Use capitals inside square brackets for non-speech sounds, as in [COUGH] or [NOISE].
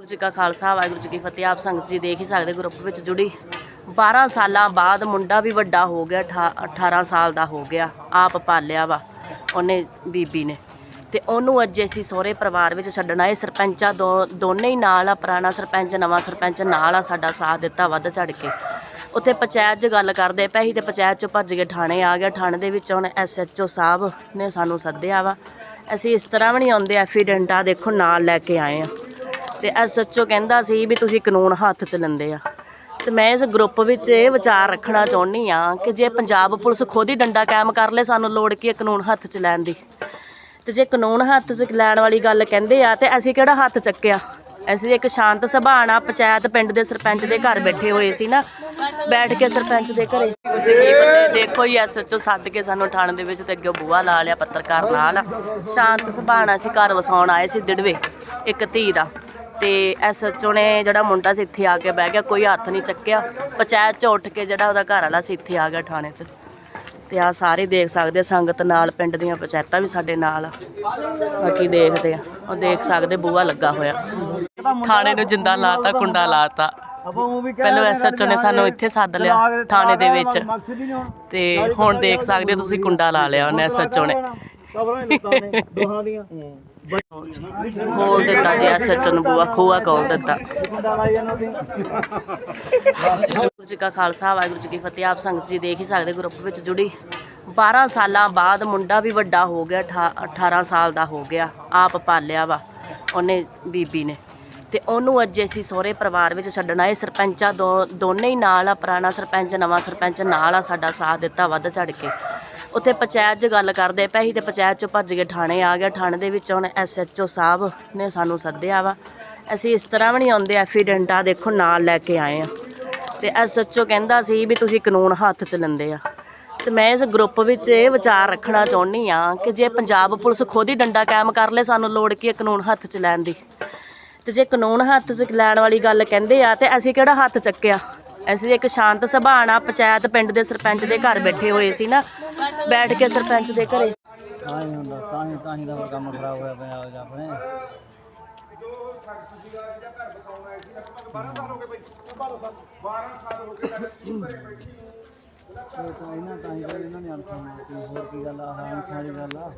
ਗੁਰੂ ਜੀ ਕਾ ਖਾਲਸਾ, ਵਾਹਿਗੁਰੂ ਜੀ ਕੀ ਫਤਿਹ। ਆਪ ਸੰਗਤ ਜੀ ਦੇਖ ਹੀ ਸਕਦੇ ਗਰੁੱਪ ਵਿੱਚ ਜੁੜੀ। 12 ਸਾਲਾਂ ਬਾਅਦ ਮੁੰਡਾ ਵੀ ਵੱਡਾ ਹੋ ਗਿਆ, ਅਠਾ- 18 ਸਾਲ ਦਾ ਹੋ ਗਿਆ। ਆਪ ਪਾਲਿਆ ਵਾ, ਉਹਨੇ ਬੀਬੀ ਨੇ। ਤੇ ਉਹਨੂੰ ਅੱਜ ਅਸੀਂ ਸਹੁਰੇ ਪਰਿਵਾਰ ਵਿੱਚ ਛੱਡਣਾ। ਇਹ ਸਰਪੰਚਾ ਦੋ, ਦੋਨੇ ਹੀ ਨਾਲ ਆ, ਪੁਰਾਣਾ ਸਰਪੰਚ, ਨਵਾਂ ਸਰਪੰਚ ਨਾਲ ਆ ਸਾਡਾ ਸਾਥ ਦਿੱਤਾ ਵੱਧ ਚੜ ਕੇ। ਉੱਥੇ ਪੰਚਾਇਤ 'ਚ ਗੱਲ ਕਰਦੇ ਪਏ ਸੀ ਤੇ ਪੰਚਾਇਤ 'ਚੋਂ ਭੱਜ ਕੇ ਥਾਣੇ ਆ ਗਿਆ। ਥਾਣੇ ਦੇ ਵਿੱਚ ਹੁਣ ਐਸਐਚਓ ਸਾਹਿਬ ਨੇ ਸਾਨੂੰ ਸੱਦਿਆ ਵਾ। ਅਸੀਂ ਇਸ ਤਰ੍ਹਾਂ ਵੀ ਨਹੀਂ ਆਉਂਦੇ, ਐਫੀਡੈਂਟ ਆ ਦੇਖੋ ਨਾਲ ਲੈ ਕੇ ਆਏ ਆ। ਤੇ ਐਸਐਚਓ ਕਹਿੰਦਾ ਸੀ ਵੀ ਤੁਸੀਂ ਕਾਨੂੰਨ ਹੱਥ 'ਚ ਲੈਂਦੇ ਆ। ਤੇ ਮੈਂ ਇਸ ਗਰੁੱਪ ਵਿੱਚ ਇਹ ਵਿਚਾਰ ਰੱਖਣਾ ਚਾਹੁੰਦੀ ਆ ਕਿ ਜੇ ਪੰਜਾਬ ਪੁਲਿਸ ਖੁਦ ਹੀ ਡੰਡਾ ਕਾਇਮ ਕਰ ਲੇ, ਸਾਨੂੰ ਲੋੜ ਕੀ ਹੈ ਕਾਨੂੰਨ ਹੱਥ 'ਚ ਲੈਣ ਦੀ। ਤੇ ਜੇ ਕਾਨੂੰਨ ਹੱਥ 'ਚ ਲੈਣ ਵਾਲੀ ਗੱਲ ਕਹਿੰਦੇ ਆ, ਤੇ ਅਸੀਂ ਕਿਹੜਾ ਹੱਥ ਚੱਕਿਆ? ਅਸੀਂ ਇੱਕ ਸ਼ਾਂਤ ਸੁਭਾਅ ਪੰਚਾਇਤ ਪਿੰਡ ਦੇ ਸਰਪੰਚ ਦੇ ਘਰ ਬੈਠੇ ਹੋਏ ਸੀ ਨਾ, ਬੈਠ ਕੇ ਸਰਪੰਚ ਦੇ ਘਰੇ। ਕੁਝ ਕੀ ਬੰਦੇ ਦੇਖੋ ਹੀ ਐਸਐਚਓ ਸੱਦ ਕੇ ਸਾਨੂੰ ਥਾਣੇ ਦੇ ਵਿੱਚ ਤੇ ਅੱਗੇ ਬੂਹਾ ਲਾ ਲਿਆ, ਪੱਤਰਕਾਰ ਨਾਲ ਸ਼ਾਂਤ ਸੁਭਾਅ ਨਾਲ ਅਸੀਂ ਘਰ ਵਸਾਉਣ ਆਏ ਸੀ ਦਿੜਵੇ, ਇੱਕ ਧੀ ਦਾ। ਤੇ ਐਸਐਚਓ ਨੇ ਜਿਹੜਾ ਮੁੰਡਾ ਸੀ ਇੱਥੇ ਆ ਕੇ ਬਹਿ ਗਿਆ ਕੋਈ ਹੱਥ ਨਹੀਂ ਚੱਕਿਆ। ਪੰਚਾਇਤ ਚ ਉੱਠ ਕੇ ਜਿਹੜਾ ਉਹਦਾ ਘਰ ਵਾਲਾ ਸੀ ਇੱਥੇ ਆ ਗਿਆ ਥਾਣੇ 'ਚ। ਤੇ ਆ ਸਾਰੇ ਦੇਖ ਸਕਦੇ ਆ, ਸੰਗਤ ਨਾਲ ਪਿੰਡ ਦੀਆਂ ਪੰਚਾਇਤਾਂ ਵੀ ਸਾਡੇ ਨਾਲ ਆ। ਬਾਕੀ ਦੇਖਦੇ ਆ ਉਹ ਦੇਖ ਸਕਦੇ ਬੂਆ ਲੱਗਾ ਹੋਇਆ। ਥਾਣੇ ਨੂੰ ਜਿੰਦਾ ਲਾਤਾ ਕੁੰਡਾ ਲਾਤਾ। ਪਹਿਲਾਂ ਐਸਐਚਓ ਨੇ ਸਾਨੂੰ ਇੱਥੇ ਸੱਦ ਲਿਆ ਥਾਣੇ ਦੇ ਵਿੱਚ। ਤੇ ਹੁਣ ਦੇਖ ਸਕਦੇ ਹੋ ਤੁਸੀਂ ਕੁੰਡਾ ਲਾ ਲਿਆ ਉਹਨੇ ਐਸਐਚਓ ਨੇ। [LAUGHS] ਦੋਹਾਂ ਦੀਆਂ। ਖੋਲ ਦਿੱਤਾ ਜੀ ਐਸਐਚਓ ਨੂੰ ਬੂਹਾ ਖੂਆ ਖੋਲ ਦਿੱਤਾ। ਵਾਹਿਗੁਰੂ ਜੀ ਕਾ ਖਾਲਸਾ ਵਾਹਿਗੁਰੂ ਜੀ ਕੀ ਫਤਿਹ। ਆਪ ਸੰਗਤ ਜੀ ਦੇਖ ਹੀ ਸਕਦੇ ਗਰੁੱਪ ਵਿੱਚ ਜੁੜੀ। 12 ਸਾਲਾਂ ਬਾਅਦ ਮੁੰਡਾ ਵੀ ਵੱਡਾ ਹੋ ਗਿਆ ਅਠਾ- 18 ਸਾਲ ਦਾ ਹੋ ਗਿਆ ਆਪ ਪਾਲਿਆ ਵਾ ਉਹਨੇ ਬੀਬੀ ਨੇ। ਤੇ ਉਹਨੂੰ ਅੱਜ ਅਸੀਂ ਸਹੁਰੇ ਪਰਿਵਾਰ ਵਿੱਚ ਛੱਡਣਾ ਇਹ ਸਰਪੰਚਾ ਦੋਨੇ ਹੀ ਨਾਲ ਆ ਪੁਰਾਣਾ ਸਰਪੰਚ ਨਵਾਂ ਸਰਪੰਚ ਨਾਲ ਆ ਸਾਡਾ ਸਾਥ ਦਿੱਤਾ ਵੱਧ ਚੜ ਕੇ। ਉੱਥੇ ਪੰਚਾਇਤ 'ਚ ਗੱਲ ਕਰਦੇ ਪਏ ਸੀ ਤੇ ਪੰਚਾਇਤ 'ਚੋਂ ਭੱਜ ਕੇ ਥਾਣੇ ਆ ਗਿਆ। ਥਾਣੇ ਦੇ ਵਿੱਚ ਹੁਣ ਐਸਐਚਓ ਸਾਹਿਬ ਨੇ ਸਾਨੂੰ ਸੱਦਿਆ ਵਾ। ਅਸੀਂ ਇਸ ਤਰ੍ਹਾਂ ਵੀ ਨਹੀਂ ਆਉਂਦੇ ਐਫੀਡੈਂਟ ਆ ਦੇਖੋ ਨਾਲ ਲੈ ਕੇ ਆਏ ਆ। ਤੇ ਐਸਐਚਓ ਕਹਿੰਦਾ ਸੀ ਵੀ ਤੁਸੀਂ ਕਾਨੂੰਨ ਹੱਥ 'ਚ ਲੈਂਦੇ ਆ। ਤੇ ਮੈਂ ਇਸ ਗਰੁੱਪ ਵਿੱਚ ਇਹ ਵਿਚਾਰ ਰੱਖਣਾ ਚਾਹੁੰਦੀ ਆ ਕਿ ਜੇ ਪੰਜਾਬ ਪੁਲਿਸ ਖੁਦ ਹੀ ਡੰਡਾ ਕਾਇਮ ਕਰ ਲੇ, ਸਾਨੂੰ ਲੋੜ ਕੀ ਹੈ ਕਾਨੂੰਨ ਹੱਥ 'ਚ ਲੈਣ ਦੀ। ਤੇ ਜੇ ਕਾਨੂੰਨ ਹੱਥ 'ਚ ਲੈਣ ਵਾਲੀ ਗੱਲ ਕਹਿੰਦੇ ਆ ਤੇ ਅਸੀਂ ਕਿਹੜਾ ਹੱਥ ਚੱਕਿਆ? ਅਸੀਂ ਇੱਕ ਸ਼ਾਂਤ ਸੁਭਾਅ ਨਾਲ ਪੰਚਾਇਤ ਪਿੰਡ ਦੇ ਸਰਪੰਚ ਦੇ ਘਰ ਬੈਠੇ ਹੋਏ ਸੀ ਨਾ, ਬੈਠ ਕੇ ਸਰਪੰਚ ਦੇ ਘਰੇ। ਤਾਂ ਹੀ ਹੁੰਦਾ, ਤਾਂ ਹੀ ਤਾਂ ਹੀ ਦਾ ਕੰਮ ਖਰਾਬ ਹੋਇਆ ਪਿਆ ਅੱਜ ਆਪਣੇ। ਇਹ ਤਾਂ ਇਹਨਾਂ ਤਾਂ ਹੀ, ਇਹਨਾਂ ਨੇ ਅਰਥਾਂ ਨਾਲ ਕੋਈ ਹੋਰ ਕੀ ਗੱਲ ਆ, ਹਾਂ ਅੱਖਾਂ ਦੀ ਗੱਲ ਆ।